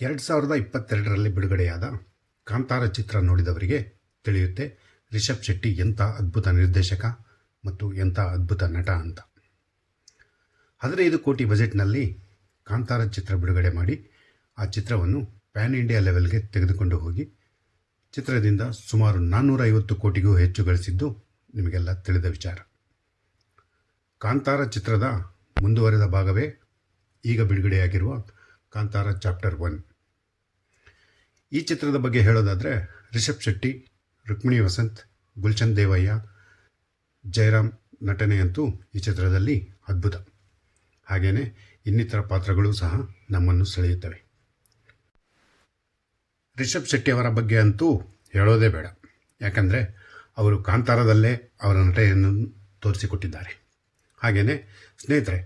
ಎರಡು ಸಾವಿರದ ಇಪ್ಪತ್ತೆರಡರಲ್ಲಿ ಬಿಡುಗಡೆಯಾದ ಕಾಂತಾರ ಚಿತ್ರ ನೋಡಿದವರಿಗೆ ತಿಳಿಯುತ್ತೆ, ರಿಷಬ್ ಶೆಟ್ಟಿ ಎಂಥ ಅದ್ಭುತ ನಿರ್ದೇಶಕ ಮತ್ತು ಎಂಥ ಅದ್ಭುತ ನಟ ಅಂತ. ಹದಿನೈದು ಕೋಟಿ ಬಜೆಟ್ನಲ್ಲಿ ಕಾಂತಾರ ಚಿತ್ರ ಬಿಡುಗಡೆ ಮಾಡಿ, ಆ ಚಿತ್ರವನ್ನು ಪ್ಯಾನ್ ಇಂಡಿಯಾ ಲೆವೆಲ್ಗೆ ತೆಗೆದುಕೊಂಡು ಹೋಗಿ, ಚಿತ್ರದಿಂದ ಸುಮಾರು ನಾನ್ನೂರ ಐವತ್ತು ಕೋಟಿಗೂ ಹೆಚ್ಚು ಗಳಿಸಿದ್ದು ನಿಮಗೆಲ್ಲ ತಿಳಿದ ವಿಚಾರ. ಕಾಂತಾರ ಚಿತ್ರದ ಮುಂದುವರೆದ ಭಾಗವೇ ಈಗ ಬಿಡುಗಡೆಯಾಗಿರುವ ಕಾಂತಾರ ಚಾಪ್ಟರ್ ಒನ್. ಈ ಚಿತ್ರದ ಬಗ್ಗೆ ಹೇಳೋದಾದರೆ ರಿಷಬ್ ಶೆಟ್ಟಿ, ರುಕ್ಮಿಣಿ ವಸಂತ್, ಗುಲ್ಚಂದ್ ದೇವಯ್ಯ, ಜಯರಾಮ್ ನಟನೆಯಂತೂ ಈ ಚಿತ್ರದಲ್ಲಿ ಅದ್ಭುತ. ಹಾಗೆಯೇ ಇನ್ನಿತರ ಪಾತ್ರಗಳು ಸಹ ನಮ್ಮನ್ನು ಸೆಳೆಯುತ್ತವೆ. ರಿಷಬ್ ಶೆಟ್ಟಿ ಅವರ ಬಗ್ಗೆ ಅಂತೂ ಹೇಳೋದೇ ಬೇಡ. ಯಾಕಂದರೆ ಅವರು ಕಾಂತಾರದಲ್ಲೇ ಅವರ ನಟನೆಯನ್ನು ತೋರಿಸಿಕೊಟ್ಟಿದ್ದಾರೆ. ಹಾಗೆಯೇ ಸ್ನೇಹಿತರೆ,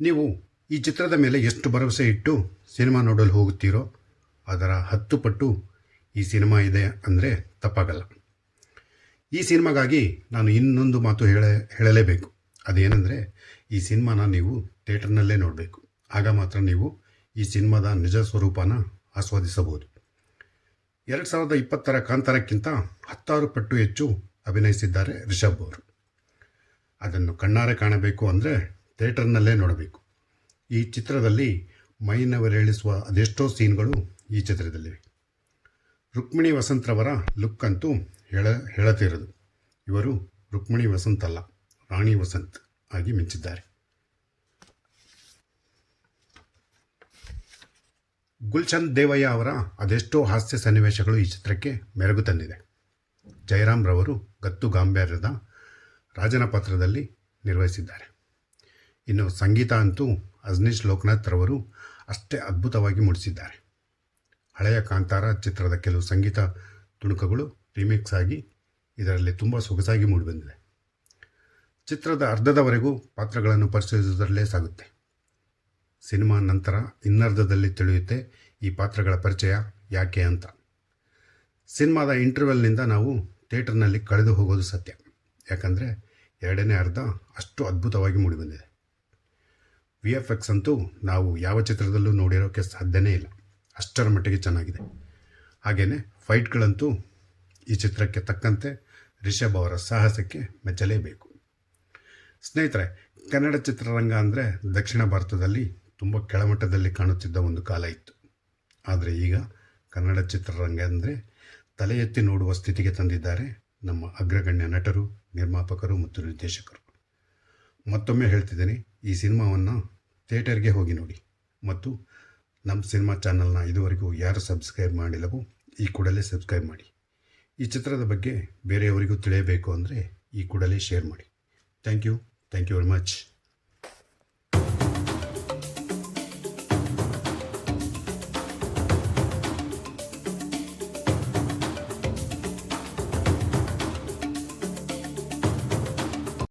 ನೀವು ಈ ಚಿತ್ರದ ಮೇಲೆ ಎಷ್ಟು ಭರವಸೆ ಇಟ್ಟು ಸಿನಿಮಾ ನೋಡಲು ಹೋಗುತ್ತೀರೋ ಅದರ ಹತ್ತು ಪಟ್ಟು ಈ ಸಿನಿಮಾ ಇದೆ ಅಂದರೆ ತಪ್ಪಾಗಲ್ಲ. ಈ ಸಿನಿಮಾಗಾಗಿ ನಾನು ಇನ್ನೊಂದು ಮಾತು ಹೇಳ, ಹೇಳಲೇಬೇಕು. ಅದೇನೆಂದರೆ, ಈ ಸಿನಿಮಾನ ನೀವು ಥಿಯೇಟರ್ನಲ್ಲೇ ನೋಡಬೇಕು. ಆಗ ಮಾತ್ರ ನೀವು ಈ ಸಿನಿಮಾದ ನಿಜ ಸ್ವರೂಪನ ಆಸ್ವಾದಿಸಬಹುದು. ಎರಡು ಸಾವಿರದ ಇಪ್ಪತ್ತರ ಕಾಂತಾರಕ್ಕಿಂತ ಹತ್ತಾರು ಪಟ್ಟು ಹೆಚ್ಚು ಅಭಿನಯಿಸಿದ್ದಾರೆ ರಿಷಬ್ ಅವರು. ಅದನ್ನು ಕಣ್ಣಾರೆ ಕಾಣಬೇಕು ಅಂದರೆ ಥಿಯೇಟರ್ನಲ್ಲೇ ನೋಡಬೇಕು. ಈ ಚಿತ್ರದಲ್ಲಿ ಮೈನವರೇಳಿಸುವ ಅದೆಷ್ಟೋ ಸೀನ್ಗಳು ಈ ಚಿತ್ರದಲ್ಲಿ. ರುಕ್ಮಿಣಿ ವಸಂತ್ರವರ ಲುಕ್ ಅಂತೂ ಹೇಳ ಹೇಳತಿರೋದು ಇವರು ರುಕ್ಮಿಣಿ ವಸಂತ್ ಅಲ್ಲ, ರಾಣಿ ವಸಂತ್ ಆಗಿ ಮಿಂಚಿದ್ದಾರೆ. ಗುಲ್ಚಂದ್ ದೇವಯ್ಯ ಅವರ ಅದೆಷ್ಟೋ ಹಾಸ್ಯ ಸನ್ನಿವೇಶಗಳು ಈ ಚಿತ್ರಕ್ಕೆ ಮೆರುಗು ತಂದಿದೆ. ಜಯರಾಮ್ ರವರು ಗತ್ತು ಗಾಂಭೀರ್ಯದ ರಾಜನ ಪಾತ್ರದಲ್ಲಿ ನಿರ್ವಹಿಸಿದ್ದಾರೆ. ಇನ್ನು ಸಂಗೀತ ಅಂತೂ ಅಜ್ನೀಶ್ ಲೋಕನಾಥ್ ರವರು ಅಷ್ಟೇ ಅದ್ಭುತವಾಗಿ ಮೂಡಿಸಿದ್ದಾರೆ. ಹಳೆಯ ಕಾಂತಾರ ಚಿತ್ರದ ಕೆಲವು ಸಂಗೀತ ತುಣುಕಗಳು ರಿಮಿಕ್ಸ್ ಆಗಿ ಇದರಲ್ಲಿ ತುಂಬ ಸೊಗಸಾಗಿ ಮೂಡಿಬಂದಿದೆ ಚಿತ್ರದ ಅರ್ಧದವರೆಗೂ ಪಾತ್ರಗಳನ್ನು ಪರಿಚಯಿಸುವುದರಲ್ಲೇ ಸಾಗುತ್ತೆ. ಸಿನಿಮಾ ನಂತರ ಇನ್ನರ್ಧದಲ್ಲಿ ತಿಳಿಯುತ್ತೆ ಈ ಪಾತ್ರಗಳ ಪರಿಚಯ ಯಾಕೆ ಅಂತ. ಸಿನಿಮಾದ ಇಂಟರ್ವೆಲ್ನಿಂದ ನಾವು ಥಿಯೇಟರ್ನಲ್ಲಿ ಕಳೆದು ಹೋಗೋದು ಸತ್ಯ. ಯಾಕಂದರೆ ಎರಡನೇ ಅರ್ಧ ಅಷ್ಟು ಅದ್ಭುತವಾಗಿ ಮೂಡಿಬಂದಿದೆ. ವಿ ಎಫ್ ಎಕ್ಸ್ ಅಂತೂ ನಾವು ಯಾವ ಚಿತ್ರದಲ್ಲೂ ನೋಡಿರೋಕ್ಕೆ ಸಾಧ್ಯನೇ ಇಲ್ಲ. ಅಷ್ಟರ ಮಟ್ಟಿಗೆ ಚೆನ್ನಾಗಿದೆ. ಹಾಗೆಯೇ ಫೈಟ್ಗಳಂತೂ ಈ ಚಿತ್ರಕ್ಕೆ ತಕ್ಕಂತೆ ರಿಷಬ್ ಅವರ ಸಾಹಸಕ್ಕೆ ಮೆಚ್ಚಲೇಬೇಕು. ಸ್ನೇಹಿತರೆ, ಕನ್ನಡ ಚಿತ್ರರಂಗ ಅಂದರೆ ದಕ್ಷಿಣ ಭಾರತದಲ್ಲಿ ತುಂಬ ಕೆಳಮಟ್ಟದಲ್ಲಿ ಕಾಣುತ್ತಿದ್ದ ಒಂದು ಕಾಲ ಇತ್ತು. ಆದರೆ ಈಗ ಕನ್ನಡ ಚಿತ್ರರಂಗ ಅಂದರೆ ತಲೆ ಎತ್ತಿ ನೋಡುವ ಸ್ಥಿತಿಗೆ ತಂದಿದ್ದಾರೆ ನಮ್ಮ ಅಗ್ರಗಣ್ಯ ನಟರು, ನಿರ್ಮಾಪಕರು ಮತ್ತು ನಿರ್ದೇಶಕರು. ಮತ್ತೊಮ್ಮೆ ಹೇಳ್ತಿದ್ದೀನಿ, ಈ ಸಿನಿಮಾವನ್ನು ಥಿಯೇಟರ್ಗೆ ಹೋಗಿ ನೋಡಿ. ಮತ್ತು ನಮ್ಮ ಸಿನಿಮಾ ಚಾನಲ್ನ ಇದುವರೆಗೂ ಯಾರು ಸಬ್ಸ್ಕ್ರೈಬ್ ಮಾಡಿಲ್ಲವೋ ಈ ಕೂಡಲೇ ಸಬ್ಸ್ಕ್ರೈಬ್ ಮಾಡಿ. ಈ ಚಿತ್ರದ ಬಗ್ಗೆ ಬೇರೆಯವರಿಗೂ ತಿಳಿಯಬೇಕು ಅಂದರೆ ಈ ಕೂಡಲೇ ಶೇರ್ ಮಾಡಿ. Thank you. Thank you very much.